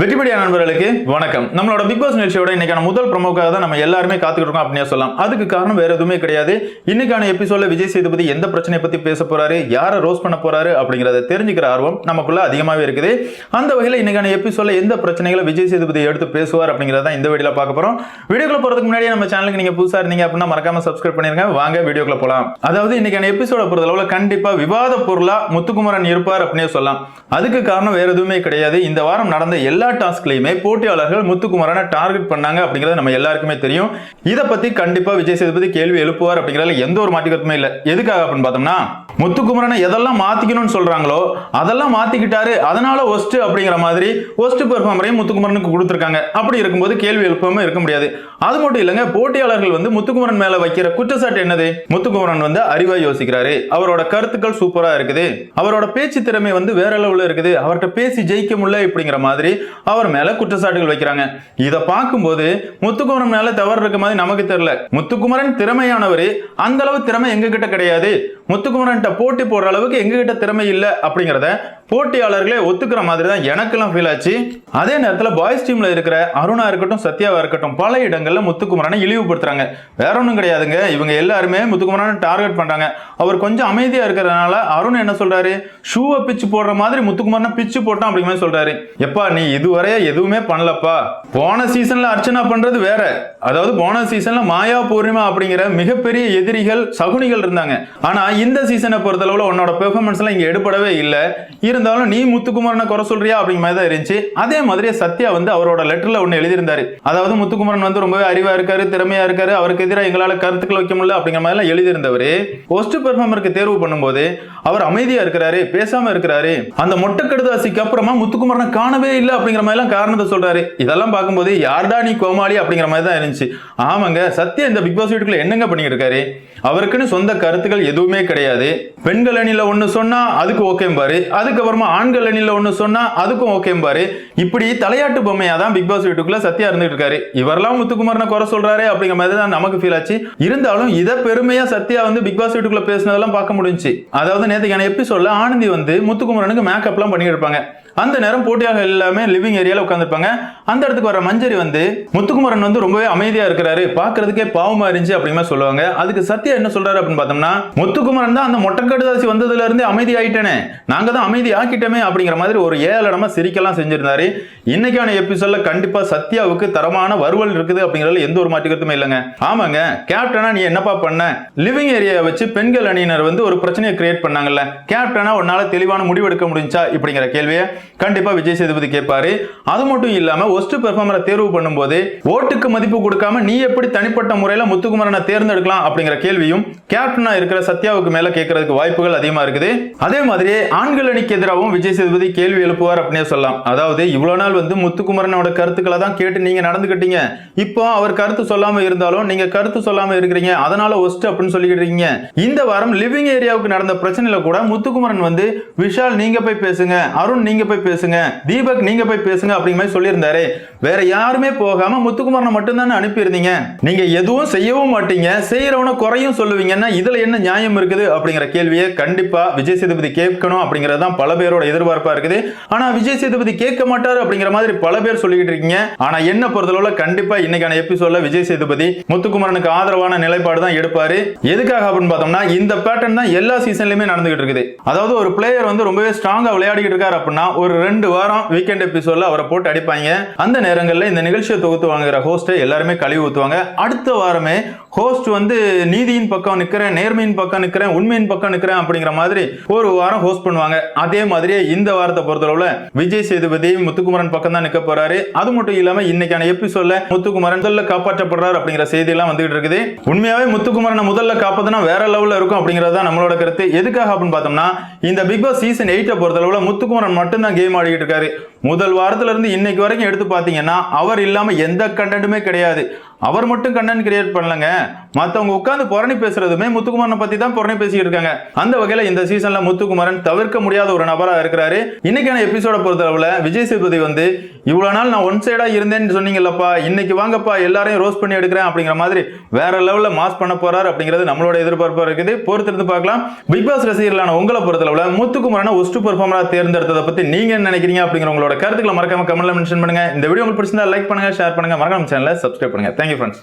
வெற்றிபடியா நண்பர்களுக்கு வணக்கம். நம்மளோட பிக் பாஸ் நிகழ்ச்சியோட இன்னைக்கான முதல் ப்ரமோக்காக தான் நம்ம எல்லாருமே காத்துக்கிட்டு இருக்கோம் அப்படின்னே சொல்லலாம். அதுக்கு காரணம் வேற எதுவுமே கிடையாது. இன்னைக்கான எபிசோட்ல விஜய் சேதுபதி எந்த பிரச்சனையை பத்தி பேச போறாரு யாரை ரோஸ் பண்ண போறாரு அப்படிங்கறத தெரிஞ்சுக்கிற ஆர்வம் நமக்குள்ள அதிகமாவே இருக்குது. அந்த வகையில் இன்னைக்கான எபிசோட்ல எந்த பிரச்சனைகளை விஜய் சேதுபதி எடுத்து பேசுவார் அப்படிங்கறத இந்த வீடியோல பார்க்க போறோம். வீடியோக்குள்ள போறதுக்கு முன்னாடி நம்ம சேனலுக்கு நீங்க புதுசா இருந்தீங்க அப்படின்னா மறக்காம சப்ஸ்கிரைப் பண்ணிருங்க. வாங்க வீடியோக்குள்ள போலாம். அதாவது இன்னைக்கான எபிசோட பொறுத்தளவுல கண்டிப்பா விவாத பொருளா முத்துக்குமரன் இருப்பார் அப்படின்னே சொல்லலாம். அதுக்கு காரணம் வேற எதுவுமே கிடையாது. இந்த வாரம் நடந்த எல்லா டாஸ்க்லையுமே போட்டியாளர்கள் முத்துக்குமரனை டார்கெட் பண்ணாங்க அப்படிங்கறத நம்ம எல்லாருக்குமே தெரியும். இதை பத்தி கண்டிப்பா விஜய் சேதுபதி கேள்வி எழுப்புவார் அப்படிங்கறதுல எந்த ஒரு மாற்று இல்லை. எதுக்காக அப்படின்னு பார்த்தோம்னா முத்துக்குமரனை எதெல்லாம் மாத்திக்கணும்னு சொல்றாங்களோ அதெல்லாம் மாத்திக்கிட்டாரு. அதனால ஒஸ்ட் அப்படிங்கிற மாதிரி ஒஸ்ட் பெர்ஃபார்மரையும் முத்துக்குமரனுக்கு கொடுத்துருக்காங்க. அப்படி இருக்கும்போது கேள்வி எழுப்பாம இருக்க முடியாது. அது மட்டும் இல்லைங்க போட்டியாளர்கள் வந்து முத்துக்குமரன் மேல வைக்கிற குற்றச்சாட்டு என்னது? முத்துக்குமரன் வந்து அறிவா யோசிக்கிறாரு. அவரோட கருத்துக்கள் சூப்பரா இருக்குது. அவரோட பேச்சு திறமை வந்து வேற லெவலில் இருக்குது. அவர்கிட்ட பேசி ஜெயிக்க முடியல இப்படிங்கிற மாதிரி அவர் மேல குற்றச்சாட்டுகள் வைக்கிறாங்க. இதை பார்க்கும்போது முத்துக்குமரன் மேல தவறு இருக்க மாதிரி நமக்கு தெரியல. முத்துக்குமரன் திறமையானவர். அந்த அளவு திறமை எங்க கிட்ட கிடையாது. முத்துக்குமரன்ட்ட போட்டி போடுற அளவுக்கு எங்ககிட்ட திறமை இல்லை அப்படிங்கிறத போட்டியாளர்களே ஒத்துக்கிற மாதிரி தான் எனக்கெல்லாம் ஃபீல் ஆச்சு. அதே நேரத்தில் பாய்ஸ் டீம்ல இருக்கிற அருணா இருக்கட்டும் சத்யாவா இருக்கட்டும் பல இடங்கள்ல முத்துக்குமரனை இழிவுபடுத்துறாங்க. வேற ஒன்றும் கிடையாதுங்க. இவங்க எல்லாருமே முத்துக்குமரனை டார்கெட் பண்றாங்க. அவர் கொஞ்சம் அமைதியா இருக்கிறதுனால அருண் என்ன சொல்றாரு? ஷூவை பிச்சு போடுற மாதிரி முத்துக்குமரனை பிச்சு போட்டான் அப்படிங்கிற மாதிரி சொல்றாரு. எப்பா நீ இதுவரைய எதுவுமே பண்ணலப்பா. போன சீசன்ல அர்ச்சனா பண்றது வேற. அதாவது போன சீசன்ல மாயா பூர்ணிமா அப்படிங்கிற மிகப்பெரிய எதிரிகள் சகுனிகள் இருந்தாங்க. ஆனா இந்த சீசனை பொறுத்தளவில் உன்னோட பெர்ஃபார்மன்ஸ்லாம் இங்கே எடுப்படவே இல்லை. இருந்தாலும் நீ முத்துக்குமரனை குறை சொல்றியா அப்படிங்கிற மாதிரி தான் இருந்துச்சு. அதே மாதிரி சத்யா வந்து அவரோட லெட்டரில் ஒன்று எழுதியிருந்தாரு. அதாவது முத்துக்குமரன் வந்து ரொம்பவே அறிவாக இருக்காரு திறமையாக இருக்காரு அவருக்கு எதிராக எங்களால் கருத்துக்கள் வைக்க முடியல அப்படிங்கிற மாதிரிலாம் எழுதியிருந்தவர். ஒஸ்ட் பெர்ஃபார்மருக்கு தேர்வு பண்ணும்போது அவர் அமைதியாக இருக்கிறாரு பேசாமல் இருக்கிறாரு. அந்த மொட்டை கடுதாசிக்கு அப்புறமா முத்துக்குமரனை காணவே இல்லை அப்படிங்கிற மாதிரிலாம் காரணத்தை சொல்கிறாரு இதெல்லாம் பார்க்கும்போது யார்டா நீ கோமாளி அப்படிங்கிற மாதிரி தான் இருந்துச்சு. ஆமாங்க சத்யா இந்த பிக் பாஸ் வீட்டுக்குள்ள என்னங்க பண்ணிட்டு இருக்காரு அவருக்குன்னு சொந்த கருத்துக்கள் எதுவுமே கிடையாது. பெண்கள் அணியில ஒன்று சொன்னா அதுக்கு ஓகேம்பாரு அதுக்கப்புறமா ஆண்கள் அணியில ஒன்று சொன்னா அதுக்கும் ஓகேம்பாரு இப்படி தலையாட்டு பொம்மையா தான் பிக் பாஸ் வீட்டுக்குள்ள சத்யா இருந்துட்டு இருக்காரு. இவரெல்லாம் முத்துக்குமாரனை குறை சொல்றாரு அப்படிங்கிற மாதிரி தான் நமக்கு ஃபீல் ஆச்சு. இருந்தாலும் இதை பெருமையா சத்யா வந்து பிக் பாஸ் வீட்டுக்குள்ள பேசினதெல்லாம் பார்க்க முடிஞ்சுச்சு. அதாவது நேற்றுக்கான எபிசோட்ல ஆனந்தி வந்து முத்துக்குமரனுக்கு மேக்கப்லாம் பண்ணி இருப்பாங்க. அந்த நேரம் போட்டியாக எல்லாமே லிவிங் ஏரியாவில் உட்காந்துருப்பாங்க அந்த இடத்துக்கு வர மஞ்சரி வந்து முத்துக்குமரன் வந்து ரொம்பவே அமைதியா இருக்கிறாரு. பாக்குறதுக்கே பாவமா இருந்துச்சு அப்படிங்கிற சொல்லுவாங்க. அதுக்கு சத்யா என்ன சொல்றாரு அப்படின்னு பார்த்தோம்னா முத்துக்குமரன் தான் அந்த மொட்டைக்கடுதாசி வந்ததுல இருந்து அமைதி ஆயிட்டேனே நாங்க தான் அமைதி ஆக்கிட்டோமே அப்படிங்கிற மாதிரி ஒரு ஏழடமா சிரிக்கலாம் செஞ்சிருந்தாரு. இன்னைக்கான எபிசோட்ல கண்டிப்பா சத்யாவுக்கு தரமான வருவல் இருக்குது அப்படிங்கறதுல எந்த ஒரு மாற்றுக்கருத்துமே இல்லைங்க. ஆமாங்க கேப்டனா நீ என்னப்பா பண்ண? லிவிங் ஏரியாவை வச்சு பெண்கள் அணியினர் வந்து ஒரு பிரச்சனையை கிரியேட் பண்ணாங்கல்ல. கேப்டனா உன்னால தெளிவான முடிவெடுக்க முடிஞ்சா? இப்படிங்கிற கேள்வியை கண்டிப்பா விஜய் சேதுபதி கேட்பாரு. அது மட்டும் இல்லாம ஒஸ்ட் பெர்ஃபார்மரை தேர்வு பண்ணும்போது ஓட்டுக்கு மதிப்பு கொடுக்காம நீ எப்படி தனிப்பட்ட முறையில முத்துக்குமரனை தேர்ந்தெடுக்கலாம் அப்படிங்கிற கேள்வியும் கேப்டனா இருக்கிற சத்யாவுக்கு மேல கேட்கறதுக்கு வாய்ப்புகள் அதிகமா இருக்குது. அதே மாதிரி ஆண்கள் அணிக்கு எதிராகவும் விஜய் சேதுபதி கேள்வி எழுப்புவார் அப்படின்னே சொல்லலாம். அதாவது இவ்வளவு நாள் வந்து முத்துக்குமரனோட கருத்துக்களை தான் கேட்டு நீங்க நடந்துக்கிட்டீங்க இப்போ அவர் கருத்து சொல்லாம இருந்தாலும் நீங்க கருத்து சொல்லாம இருக்கிறீங்க. அதனால ஒஸ்ட் அப்படின்னு சொல்லிக்கிட்டு இருக்கீங்க. இந்த வாரம் லிவிங் ஏரியாவுக்கு நடந்த பிரச்சனையில கூட முத்துக்குமரன் வந்து விஷால் நீங்க போய் பேசுங்க அருண் நீங்க போய் பேசுங்க. தீபக் நீங்க போய் பேசுங்க அப்படிங்கிற மாதிரி சொல்லியிருந்தாரு. வேற யாருமே போகாம முத்துக்குமாரனை மட்டும்தானே அனுப்பியிருந்தீங்க. நீங்க எதுவும் செய்யவும் மாட்டீங்க. செய்யறவன குறையும் சொல்லுவீங்கன்னா இதுல என்ன நியாயம் இருக்குது அப்படிங்கிற கேள்வியை கண்டிப்பா விஜய் சேதுபதி கேட்கணும் அப்படிங்கிறது தான் பல பேரோட எதிர்பார்ப்பா இருக்குது. ஆனா விஜய் சேதுபதி கேட்க மாட்டாரு அப்படிங்கிற மாதிரி பல பேர் சொல்லிக்கிட்டு இருக்கீங்க. ஆனா என்ன பொறுத்தளவுல கண்டிப்பா இன்னைக்கான எபிசோட்ல விஜய் சேதுபதி முத்துக்குமரனுக்கு ஆதரவான நிலைப்பாடு தான் எடுப்பாரு. எதுக்காக அப்படின்னு பார்த்தோம்னா இந்த பேட்டர்ன் தான் எல்லா சீசன்லயுமே நடந்துகிட்டு இருக்குது. அதாவது ஒரு பிளேயர் வந்து ரொம்பவே ஸ்ட்ராங்கா விளையாடிக்கிட்டு இருக்காரு அப்படின்னா ஒரு ரெண்டு வாரம் வீக்கெண்ட் எபிசோட்ல அவரை போட்டு அடிப்பாங்க. அந்த நேரங்களில் இந்த நிகழ்ச்சியை தொகுத்து வாங்குற ஹோஸ்ட்டை எல்லாருமே கழுவி ஊற்றுவாங்க அடுத்த வாரமே ஹோஸ்ட் வந்து நீதியின் பக்கம் நிற்கிறேன் நேர்மையின் பக்கம் நிற்கிறேன் உண்மையின் பக்கம் நிற்கிறேன் அப்படிங்கிற மாதிரி ஒரு வாரம் ஹோஸ்ட் பண்ணுவாங்க. அதே மாதிரியே இந்த வாரத்தை பொறுத்தளவுல விஜய் சேதுபதி முத்துக்குமரன் பக்கம் தான் நிற்க போறாரு. அது மட்டும் இல்லாம இன்னைக்கான எபிசோட்ல முத்துக்குமரன் முதல்ல காப்பாற்றப்படுறாரு அப்படிங்கிற செய்தி எல்லாம் வந்துகிட்டு இருக்குது. உண்மையாவே முத்துக்குமரனை முதல்ல காப்பாத்தினா வேற லெவல்ல இருக்கும் அப்படிங்கிறது தான் நம்மளோட கருத்து. எதுக்காக அப்படின்னு பார்த்தோம்னா இந்த பிக் பாஸ் சீசன் எயிட்டை பொறுத்தளவுல முத்துக்குமரன் மட்டும்தான் கேம் ஆடிக்கிட்டு இருக்காரு. முதல் வாரத்துல இருந்து இன்னைக்கு வரைக்கும் எடுத்து பாத்தீங்கன்னா அவர் இல்லாம எந்த கண்டென்ட்டுமே கிடையாது. அவர் மட்டும் கண்டென்ட் கிரியேட் பண்ணலங்க. மத்தவங்க உட்கார்ந்து புரணி பேசுறதுமே முத்துக்குமாரனை பத்தி தான் புரணி பேசிட்டு இருக்காங்க. அந்த வகையில இந்த சீசன்ல முத்துக்குமாரன் தவிர்க்க முடியாத ஒரு நபரா இருக்கிறாரு. இன்னைக்கான எபிசோட பொறுத்தளவுல விஜய் சேதுபதி வந்து இவ்வளவு நாள் நான் ஒன் சைடா இருந்தேன்னு சொன்னீங்கல்லப்பா இன்னைக்கு வாங்கப்பா எல்லாரையும் ரோஸ் பண்ணி எடுக்கிறேன் அப்படிங்கிற மாதிரி வேற லெவல்ல மாஸ் பண்ண போறாரு அப்படிங்கிறது நம்மளோட எதிர்பார்ப்பா இருக்குது. பொறுத்திருந்து பார்க்கலாம். பிக் பாஸ் ரசிகர்களான உங்களை பொறுத்தளவுல முத்துக்குமாரனை ஒஸ்ட் பெர்ஃபார்மரா தேர்ந்தெடுத்ததை பத்தி நீங்க என்ன நினைக்கிறீங்க அப்படிங்கிற உங்களோட கருத்துக்களை மறக்காம கமெண்ட்ல மென்ஷன் பண்ணுங்க. இந்த வீடியோ உங்களுக்கு பிடிச்சிருந்தா லைக் பண்ணுங்க ஷேர் பண்ணுங்க. மறக்காம சேனலை சப்ஸ்கிரைப் பண்ணுங்க. Thank you friends